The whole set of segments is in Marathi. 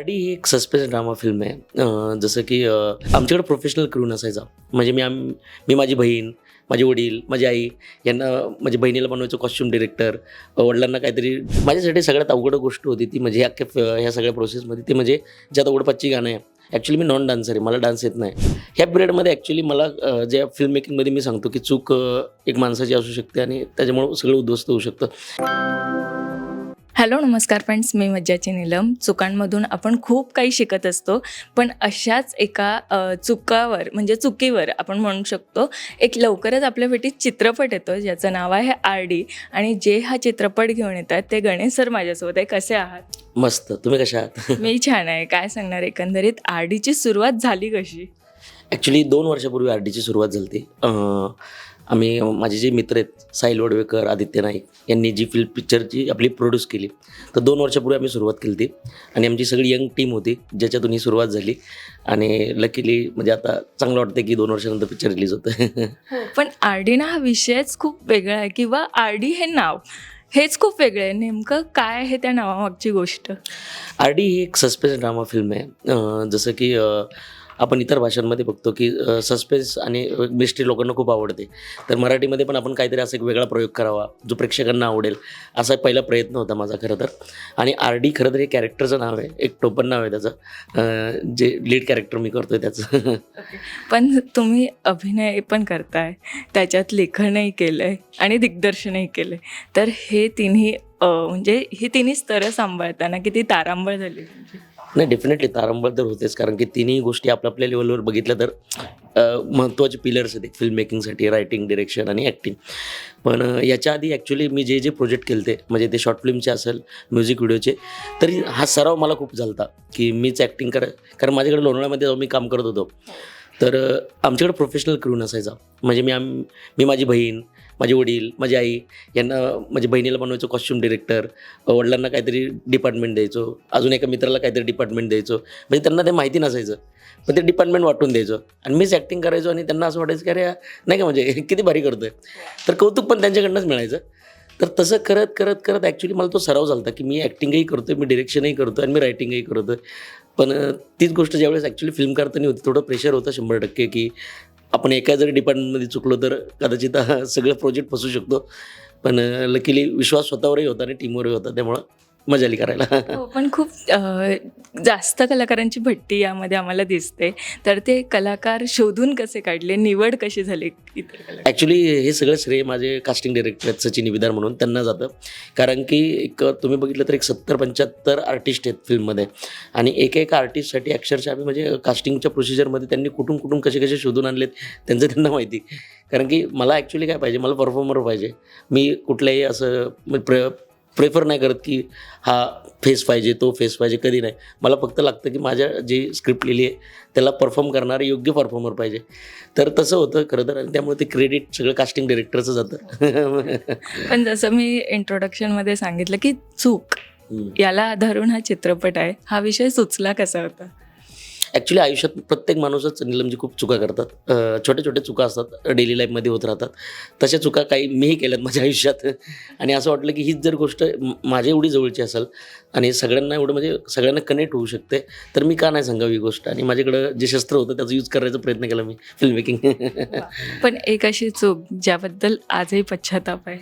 आरडी ही एक सस्पेन्स ड्रामा फिल्म आहे. जसं की आमच्याकडे प्रोफेशनल क्रू नसायचा. म्हणजे मी आम मी माझी बहीण माझे वडील माझी आई यांना माझ्या बहिणीला बनवायचं कॉस्ट्युम डिरेक्टर वडिलांना काहीतरी माझ्यासाठी सगळ्यात अवघड गोष्ट होती ती म्हणजे या ह्या सगळ्या प्रोसेसमध्ये ती म्हणजे ज्यात ओढपाची गाणं आहे. ॲक्च्युली मी नॉन डान्सर आहे मला डान्स येत नाही. ह्या पिरियडमध्ये ॲक्च्युली मला ज्या फिल्म मेकिंगमध्ये मी सांगतो की चूक एक माणसाची असू शकते आणि त्याच्यामुळं सगळं उद्ध्वस्त होऊ शकतं. हॅलो नमस्कार फ्रेंड्स मी मज्जाची नीलम. चुकांमधून आपण खूप काही शिकत असतो पण अशाच एका चुकावर म्हणजे चुकीवर आपण म्हणू शकतो एक लवकरच आपल्या भेटीत चित्रपट येतो ज्याचं नाव आहे आर डी. आणि जे हा चित्रपट घेऊन येतात ते गणेश सर माझ्यासोबत आहे. कसे आहात? मस्त. तुम्ही कशा आहात? मी छान आहे. काय सांगणार? एकंदरीत आर डीची सुरुवात झाली कशी? ॲक्च्युली दोन वर्षापूर्वी आर डीची सुरुवात झाली आम्ही माझे जे मित्र आहेत साहिल वडवेकर आदित्य नाईक यांनी जी फिल्म पिक्चरची आपली प्रोड्यूस केली तर दोन वर्षापूर्वी आम्ही सुरुवात केली होती. आणि आमची सगळी यंग टीम होती ज्याच्यातून ही सुरुवात झाली. आणि लकीली म्हणजे आता चांगलं वाटतं की दोन वर्षानंतर पिक्चर रिलीज होतं. पण आर डी ना हा विषयच खूप वेगळा आहे किंवा आर डी हे नाव हेच खूप वेगळं आहे. नेमकं काय आहे त्या नावामागची गोष्ट? आर डी ही एक सस्पेन्स ड्रामा फिल्म आहे. जसं की आपण इतर भाषांमध्ये बघतो की सस्पेन्स आणि मिस्ट्री लोकांना खूप आवडते. तर मराठीमध्ये पण आपण काहीतरी असा एक वेगळा प्रयोग करावा जो प्रेक्षकांना आवडेल असा पहिला प्रयत्न होता माझा खरं तर. आणि आर डी खरं तर हे कॅरेक्टरचं नाव आहे एक टोपण नाव आहे त्याचं. जे लीड कॅरेक्टर मी करतो आहे त्याचं पण तुम्ही अभिनय पण करताय त्याच्यात लेखनही केलं आहे आणि दिग्दर्शनही केलं आहे तर हे तिन्ही म्हणजे हे तिन्ही स्तरं सांभाळताना किती तारांबळ झाली नाही डेफिनेटली तारंबळ तर होतेच कारण की तिन्ही गोष्टी आपल्या आपल्या लेवलवर बघितल्या तर महत्त्वाचे पिलर्स आहेत फिल्म मेकिंगसाठी रायटिंग डिरेक्शन आणि ॲक्टिंग पण याच्या आधी ॲक्च्युली मी जे जे प्रोजेक्ट केले होते म्हणजे ते शॉर्ट फिल्मचे असेल म्युझिक व्हिडिओचे तरी हा सराव मला खूप झालता की मीच ॲक्टिंग कर कारण माझ्याकडे लोणावळ्यामध्ये जाऊन मी काम करत होतो. तर आमच्याकडे प्रोफेशनल क्रू नसायचा. म्हणजे मी आम मी माझी बहीण माझे वडील माझी आई यांना माझ्या बहिणीला बनवायचो कॉस्ट्युम डिरेक्टर वडिलांना काहीतरी डिपार्टमेंट द्यायचो अजून एका मित्राला काहीतरी डिपार्टमेंट द्यायचो. म्हणजे त्यांना ते माहिती नसायचं पण ते डिपार्टमेंट वाटून द्यायचो. आणि मीच ॲक्टिंग करायचो आणि त्यांना असं वाटायचं की अरे नाही का म्हणजे हे किती भारी करतोय. तर कौतुक पण त्यांच्याकडनंच मिळायचं. तर तसं करत करत करत ॲक्च्युली मला तो सराव झाला होता की मी ॲक्टिंगही करतो मी डिरेक्शनही करतो आणि मी रायटिंगही करतो पण तीच गोष्ट ज्यावेळेस ॲक्च्युली फिल्म करताना होती थोडं प्रेशर होतं शंभर टक्के की आपण एका जरी डिपार्टमेंटमध्ये चुकलो तर कदाचित हा सगळं प्रोजेक्ट फसू शकतो. पण लकीली विश्वास स्वतःवरही होता आणि टीमवरही होता त्यामुळं मजा आली करायला. हो पण खूप अं, जास्त कलाकारांची भट्टी यामध्ये आम्हाला दिसते. तर ते कलाकार शोधून कसे काढले? निवड कशी झाली इतर कलाकार? ॲक्च्युली हे सगळं श्रेय माझे कास्टिंग डिरेक्टर सचिन विदार म्हणून त्यांना जातं. कारण की एक तुम्ही बघितलं तर एक सत्तर पंच्याहत्तर आर्टिस्ट आहेत फिल्ममध्ये आणि एका एका आर्टिस्टसाठी अक्षरशः आम्ही म्हणजे कास्टिंगच्या प्रोसिजरमध्ये त्यांनी कुठून कुठून कसे कसे शोधून आणलेत त्यांचं त्यांना माहिती. कारण की मला ॲक्च्युली काय पाहिजे? मला परफॉर्मर पाहिजे. मी कुठल्याही असं म्हणजे प्र प्रेफर नाही करत की हा फेस पाहिजे तो फेस पाहिजे कधी नाही. मला फक्त लागतं की माझ्या जी स्क्रिप्ट लिहिली आहे त्याला परफॉर्म करणारं योग्य परफॉर्मर पाहिजे. तर तसं होतं खरं तर आणि त्यामुळे ते क्रेडिट सगळं कास्टिंग डिरेक्टरचं जातं. पण जसं मी इंट्रोडक्शनमध्ये सांगितलं की चूक याला धरून हा चित्रपट आहे. हा विषय सुचला कसा होता? ॲक्च्युली आयुष्यात प्रत्येक माणूसच निलमजी खूप चुका करतात. छोट्या छोट्या चुका असतात डेली लाईफमध्ये होत राहतात. तशा चुका काही मीही केल्यात माझ्या आयुष्यात. आणि असं वाटलं की हीच जर गोष्ट माझ्या एवढी जवळची असेल आणि सगळ्यांना एवढं म्हणजे सगळ्यांना कनेक्ट होऊ शकते तर मी का नाही सांगावी ही गोष्ट? आणि माझ्याकडं जे शस्त्र होतं त्याचा यूज करायचा प्रयत्न केला मी फिल्म मेकिंग पण एक अशी चूक ज्याबद्दल आजही पश्चाताप आहे.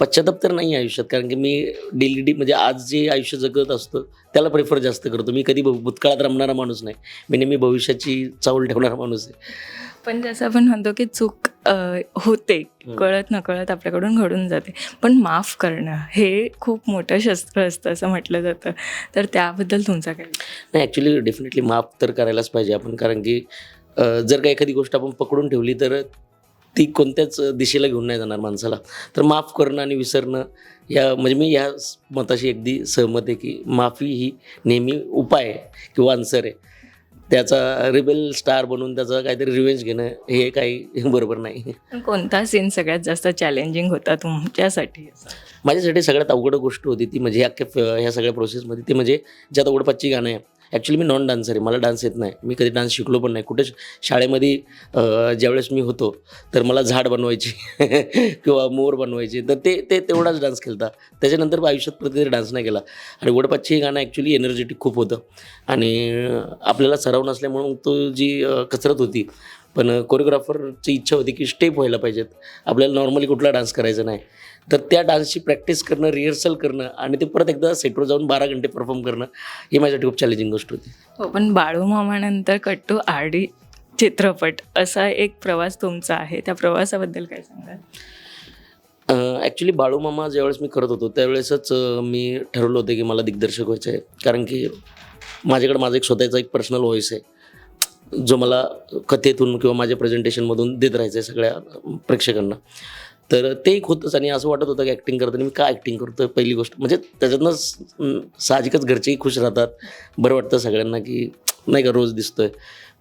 पश्चाताप तर नाही आयुष्यात कारण की मी डेली डी म्हणजे आज जे आयुष्य जगत असतो त्याला प्रेफर जास्त करतो. मी कधी भूतकाळात रमणारा माणूस नाही. मी नेहमी भविष्याची चावल ठेवणारा माणूस आहे. पण जसं आपण म्हणतो की चूक होते. कळत नकळत आपल्याकडून घडून जाते. पण माफ करणं हे खूप मोठं शस्त्र असतं असं म्हटलं जातं. तर त्याबद्दल तुमचा काय? नाही ॲक्च्युली डेफिनेटली माफ तर करायलाच पाहिजे आपण. कारण की जर का एखादी गोष्ट आपण पकडून ठेवली तर ती कोणत्याच दिशेला घेऊन नाही जाणार माणसाला. तर माफ करणं आणि विसरणं या म्हणजे मी या मताशी अगदी सहमत आहे की माफी ही नेहमी उपाय आहे किंवा आन्सर आहे. त्याचा रिबेल स्टार बनून त्याचं काहीतरी रिव्हेंज घेणं हे काही बरोबर नाही. कोणता सीन सगळ्यात जास्त चॅलेंजिंग होता तुमच्यासाठी? माझ्यासाठी सगळ्यात अवघड गोष्ट होती ती म्हणजे ह्या ह्या सगळ्या प्रोसेसमध्ये ती म्हणजे ज्यात ओढपाची गाणं आहे. ॲक्च्युली मी नॉन डान्सर आहे. मला डान्स येत नाही. मी कधी डान्स शिकलो पण नाही. कुठे शाळेमध्ये ज्यावेळेस मी होतो तर मला झाड बनवायची किंवा मोर बनवायचे तर ते ते तेवढाच डान्स खेळता. त्याच्यानंतर मग आयुष्यात कधीतरी डान्स नाही केला. आणि वडपाची हे गाणं ॲक्च्युली एनर्जेटिक खूप होतं. आणि आपल्याला सराव नसल्यामुळे तो जी कसरत होती पण कोरिओग्राफरची इच्छा होती की स्टेप व्हायला पाहिजेत. आपल्याला नॉर्मली कुठला डान्स करायचा नाही. तर त्या डान्सची प्रॅक्टिस करणं रिहर्सल करणं आणि ते परत एकदा सेटवर जाऊन बारा घंटे परफॉर्म करणं ही माझ्यासाठी खूप चॅलेंजिंग गोष्ट होती. हो पण बाळूमामानंतर कट्टू आर डी चित्रपट असा एक प्रवास तुमचा आहे. त्या प्रवासाबद्दल काय सांगाल? ॲक्च्युली बाळूमामा ज्यावेळेस मी करत होतो त्यावेळेसच मी ठरवलं होतं की मला दिग्दर्शक व्हायचं आहे कारण की माझ्याकडे माझा एक स्वतःचा एक पर्सनल व्हॉईस आहे. जो मला कथेतून किंवा माझ्या प्रेझेंटेशनमधून देत राहायचं आहे सगळ्या प्रेक्षकांना. तर ते एक होतंच आणि असं वाटत होतं की ॲक्टिंग करताना मी का ॲक्टिंग करतो पहिली गोष्ट म्हणजे त्याच्यातनं साहजिकच घरचेही खुश राहतात. बरं वाटतं सगळ्यांना की नाही का रोज दिसतोय.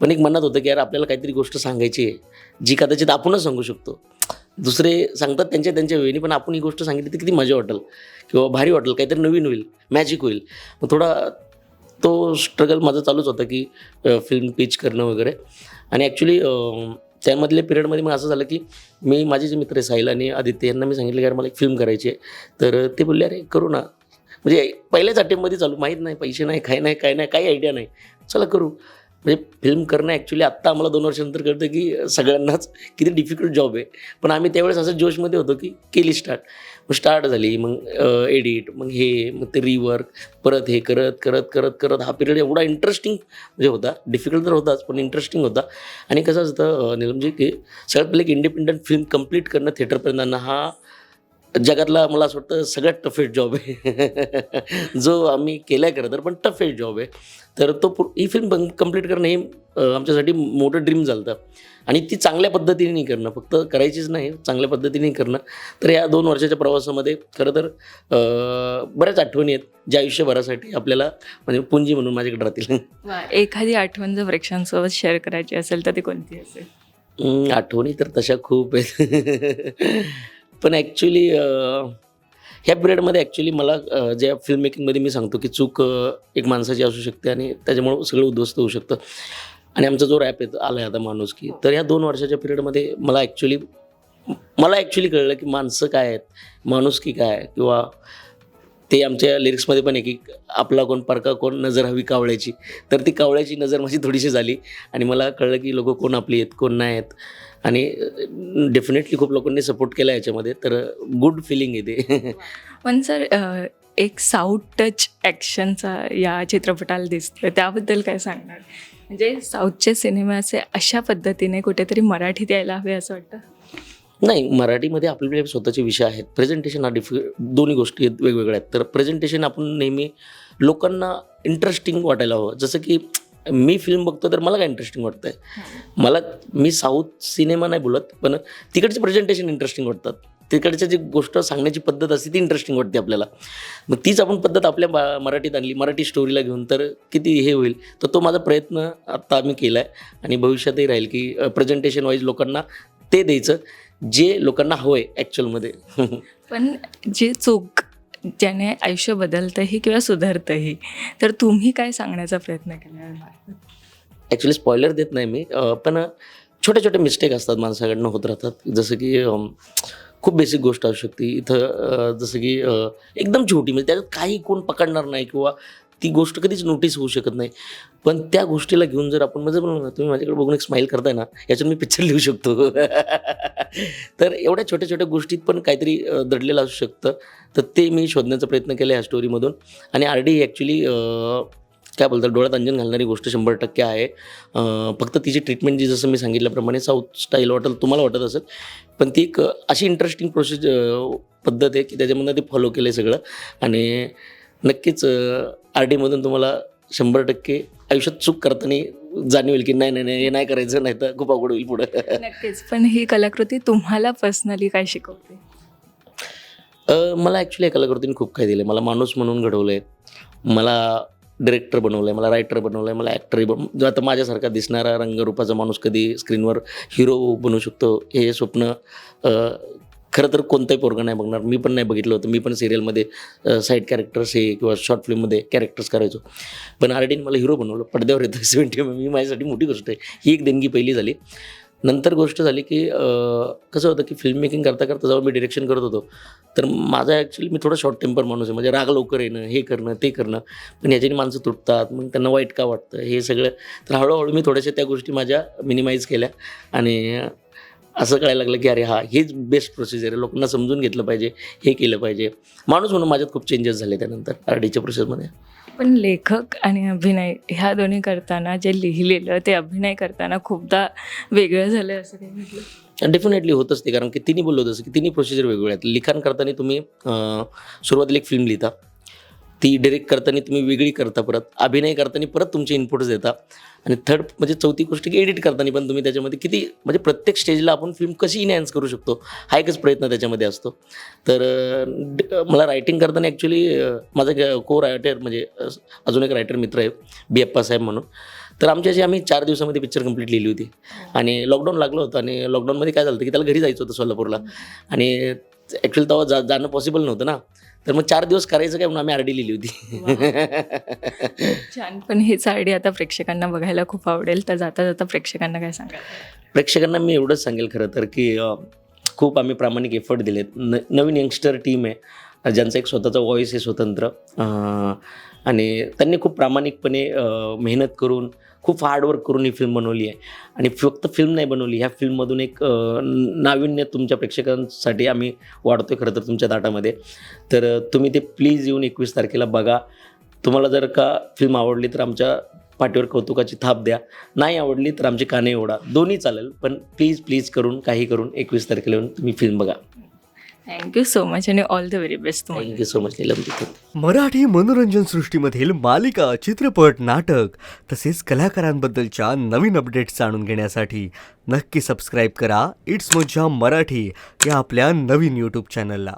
पण एक मनात होतं की यार आपल्याला काहीतरी गोष्ट सांगायची आहे जी कदाचित आपणच सांगू शकतो. दुसरे सांगतात त्यांच्या त्यांच्या वेळी पण आपण ही गोष्ट सांगितली तर किती मजा वाटेल. किंवा भारी वाटेल काहीतरी नवीन होईल मॅजिक होईल. मग थोडा तो स्ट्रगल माझा चालूच होता की फिल्म पिच करणं वगैरे. आणि ॲक्च्युली त्यामधल्या पिरियडमध्ये मग असं झालं की मी माझे जे मित्र आहे साहिल आणि आदित्य यांना मी सांगितलं की अरे मला एक फिल्म करायची आहे. तर ते बोलले अरे करू ना. म्हणजे पहिल्याच अटेम्पमध्ये चालू माहीत नाही पैसे नाही काय नाही काय नाही काही आयडिया नाही. चला करू. म्हणजे फिल्म करणं ॲक्च्युली आत्ता आम्हाला दोन वर्षानंतर कळतं की सगळ्यांनाच किती डिफिकल्ट जॉब आहे. पण आम्ही त्यावेळेस असं जोशमध्ये होतो की केली स्टार्ट मग स्टार्ट झाली मग एडिट मग हे मग ते रिवर्क परत हे करत करत करत करत हा पिरियड एवढा इंटरेस्टिंग म्हणजे होता. डिफिकल्ट तर होताच पण इंटरेस्टिंग होता. आणि कसं असतं निलमजी की सगळ्यात पहिले एक इंडिपेंडंट फिल्म कंप्लीट करणं थिएटरपर्यंत हा जगातला मला असं वाटतं सगळ्यात टफेस्ट जॉब आहे. जो आम्ही केला आहे खरं तर पण टफेस्ट जॉब आहे. तर तो ही फिल्म कंप्लीट करणं हे आमच्यासाठी मोठं ड्रीम झालं होतं आणि ती चांगल्या पद्धतीने नाही करणं. फक्त करायचीच नाही चांगल्या पद्धतीने करणं. तर या दोन वर्षाच्या प्रवासामध्ये खरं तर बऱ्याच आठवणी आहेत ज्या आयुष्यभरासाठी आपल्याला म्हणजे पुंजी म्हणून माझ्याकडे राहतील. एखादी आठवण जर प्रेक्षकांसोबत शेअर करायची असेल तर ती कोणती असेल? आठवणी तर तशा खूप आहेत. पण ॲक्च्युली ह्या पिरियडमध्ये ॲक्च्युली मला ज्या फिल्म मेकिंगमध्ये मी सांगतो की चूक एक माणसाची असू शकते आणि त्याच्यामुळं सगळं उद्ध्वस्त होऊ शकतं. आणि आमचा जो रॅप आहे आला आहे आता माणूस की तर ह्या दोन वर्षाच्या पिरियडमध्ये मला ॲक्च्युली मला ॲक्च्युली कळलं की माणसं काय आहेत माणुसकी काय किंवा ते आमच्या लिरिक्समध्ये पण आहे की आपला कोण परका कोण नजर हवी कावळ्याची. तर ती कावळ्याची नजर माझी थोडीशी झाली आणि मला कळलं की लोक कोण आपली आहेत कोण नाही आहेत. आणि डेफिनेटली खूप लोकांनी सपोर्ट केला याच्यामध्ये. तर गुड फिलिंग येते पण सर एक साऊथ टच ॲक्शनचा या चित्रपटाला दिसतं त्याबद्दल काय सांगणार? म्हणजे साऊथचे सिनेमाचे असे अशा पद्धतीने कुठेतरी मराठीत यायला हवे असं वाटतं. नाही मराठीमध्ये आपले स्वतःचे विषय आहेत. प्रेझेंटेशन हा डिफि दोन्ही गोष्टी आहेत वेगवेगळ्या आहेत. तर प्रेझेंटेशन आपण नेहमी लोकांना इंटरेस्टिंग वाटायला हवं. जसं की मी फिल्म बघतो तर मला काय इंटरेस्टिंग वाटतं आहे मला मी साऊथ सिनेमा नाही बोलत पण तिकडचे प्रेझेंटेशन इंटरेस्टिंग वाटतात. तिकडच्या जी गोष्ट सांगण्याची पद्धत असते ती इंटरेस्टिंग वाटते आपल्याला. मग तीच आपण पद्धत आपल्या बा- मराठीत आणली. मराठी स्टोरीला घेऊन तर किती हे होईल? तर तो माझा प्रयत्न आत्ता आम्ही केला आहे आणि भविष्यातही राहील की प्रेझेंटेशन वाईज लोकांना ते द्यायचं. जे लोकांना हवं आहे ॲक्च्युअलमध्ये पण जी चूक ज्याने आयुष्य बदलतंही किंवा सुधारतंही तर तुम्ही काय सांगण्याचा प्रयत्न केला? ॲक्च्युली स्पॉयलर देत नाही मी पण छोटे छोटे मिस्टेक असतात माणसाकडनं होत राहतात. जसं की खूप बेसिक गोष्ट असू शकते. इथं जसं की एकदम छोटी म्हणजे त्याच्यात काही कोण पकडणार नाही किंवा ती गोष्ट कधीच नोटीस होऊ शकत नाही. पण त्या गोष्टीला घेऊन जर आपण म्हणजे म्हणून तुम्ही माझ्याकडे बघून एक स्माईल करताय ना याच्यात मी पिक्चर लिहू शकतो. तर एवढ्या छोट्या छोट्या गोष्टीत पण काहीतरी दडलेलं असू शकतं. तर ते मी शोधण्याचा प्रयत्न केला ह्या स्टोरीमधून आणि आर डी ॲक्च्युली काय बोलतात डोळ्यात अंजन घालणारी गोष्ट शंभर टक्के आहे. फक्त तिची ट्रीटमेंट जी जसं मी सांगितल्याप्रमाणे साऊथ स्टाईल वाटेल तुम्हाला वाटत असेल पण ती एक अशी इंटरेस्टिंग प्रोसेस पद्धत आहे की त्याच्यामधनं ते फॉलो केलं आहे सगळं. आणि नक्कीच आर डीमधून तुम्हाला शंभर टक्के आयुष्यात चूक करताना जाणवेल की नाही नाही नाही हे नाही करायचं नाही तर खूप अवघड होईल पुढं. नक्कीच पण ही कलाकृती तुम्हाला पर्सनली काय शिकवते? मला ॲक्च्युली या कलाकृतीने खूप काही दिलं मला माणूस म्हणून घडवलं आहे मला डिरेक्टर बनवलं आहे मला रायटर बनवलं आहे मला ॲक्टरही बन जो आता माझ्यासारखा दिसणारा रंगरूपाचा माणूस कधी स्क्रीनवर हिरो बनू शकतो हे स्वप्न खरं तर कोणताही पोरगा नाही बघणार. मी पण नाही बघितलं होतं. मी पण सिरियलमध्ये साईड कॅरेक्टर्स हे किंवा शॉर्ट फिल्ममध्ये कॅरेक्टर्स करायचो. पण आरडीने मला हिरो बनवलं. पडद्यावर येतं सेवन्टी एम ही माझ्यासाठी मोठी गोष्ट आहे. ही एक देणगी पहिली झाली. नंतर गोष्ट झाली की कसं होतं की फिल्म मेकिंग करता करता जेव्हा मी डिरेक्शन करत होतो तर माझा ॲक्च्युली मी थोडा शॉर्ट टेम्पर माणूस आहे. म्हणजे राग लवकर येणं हे करणं ते करणं. पण याच्याने माणसं तुटतात. मग त्यांना वाईट का वाटतं? हे सगळं. तर हळूहळू मी थोड्याशा त्या गोष्टी माझ्या मिनिमाइज केल्या. आणि असं कळायला लागलं की अरे हा हेच बेस्ट प्रोसिजर आहे. लोकांना समजून घेतलं पाहिजे हे केलं पाहिजे. माणूस म्हणून माझ्यात खूप चेंजेस झाले त्यानंतर आर डीच्या प्रोसेसमध्ये पण लेखक आणि अभिनय ह्या दोन्ही करताना जे लिहिलेलं ते अभिनय करताना खूपदा वेगळं झालं असं काही म्हटलं? डेफिनेटली होतच ते कारण की तिने बोललो तसं की तिन्ही प्रोसिजर वेगवेगळ्या आहेत. लिखाण करताना तुम्ही सुरुवातीला एक फिल्म लिहिता. ती डिरेक्ट करताना तुम्ही वेगळी करता परत अभिनय करताना परत तुमचे इनपुट्स देता. आणि थर्ड म्हणजे चौथी गोष्ट की एडिट करताना पण तुम्ही त्याच्यामध्ये किती म्हणजे प्रत्येक स्टेजला आपण फिल्म कशी इनहॅन्स करू शकतो हा एकच प्रयत्न त्याच्यामध्ये असतो. तर ड- मला रायटिंग करताना ॲक्च्युली माझा को रायटर म्हणजे अजून एक रायटर मित्र आहे बी अप्पासाहेब म्हणून. तर आमच्याशी आम्ही चार दिवसामध्ये पिक्चर कंप्लीट लिहिली होती. आणि लॉकडाऊन लागलं होतं आणि लॉकडाऊनमध्ये काय झालं होतं की त्याला घरी जायचं होतं सोलापूरला. आणि ॲक्च्युली तेव्हा जा जाणं पॉसिबल नव्हतं ना. तर मग चार दिवस करायचं काय म्हणून आम्ही आरडी लिहिली होती. छान. पण हेच आयडिया आता प्रेक्षकांना बघायला खूप आवडेल. तर जाता जाता प्रेक्षकांना काय सांगाल? प्रेक्षकांना मी एवढंच सांगेल खरं तर की खूप आम्ही प्रामाणिक एफर्ट दिलेत. न नवीन यंगस्टर टीम आहे. ज्यांचा एक स्वतःचा व्हॉईस आहे स्वतंत्र. आणि त्यांनी खूप प्रामाणिकपणे मेहनत करून खूप हार्डवर्क करून ही फिल्म बनवली आहे. आणि फक्त फिल्म नाही बनवली ह्या फिल्ममधून एक नाविन्य तुमच्या प्रेक्षकांसाठी आम्ही वाढतोय खरं तर तुमच्या ताटामध्ये. तर तुम्ही ते प्लीज येऊन एकवीस तारखेला बघा. तुम्हाला जर का फिल्म आवडली तर आमच्या पाठीवर कौतुकाची थाप द्या. नाही आवडली तर आमचे काने ओढा. दोन्ही चालेल पण प्लीज प्लीज करून काही करून एकवीस तारखेला येऊन तुम्ही फिल्म बघा. थँक्यू सो मच आणि ऑल द व्हेरी बेस्ट तुम्हाला thank you so much Neelam Marathi मनोरंजन सृष्टीमधील मालिका चित्रपट नाटक तसेच कलाकारांबद्दलच्या नवीन अपडेट्स जाणून घेण्यासाठी नक्की सबस्क्राईब करा. इट्स मज्जा मराठी या आपल्या नवीन यूट्यूब चॅनलला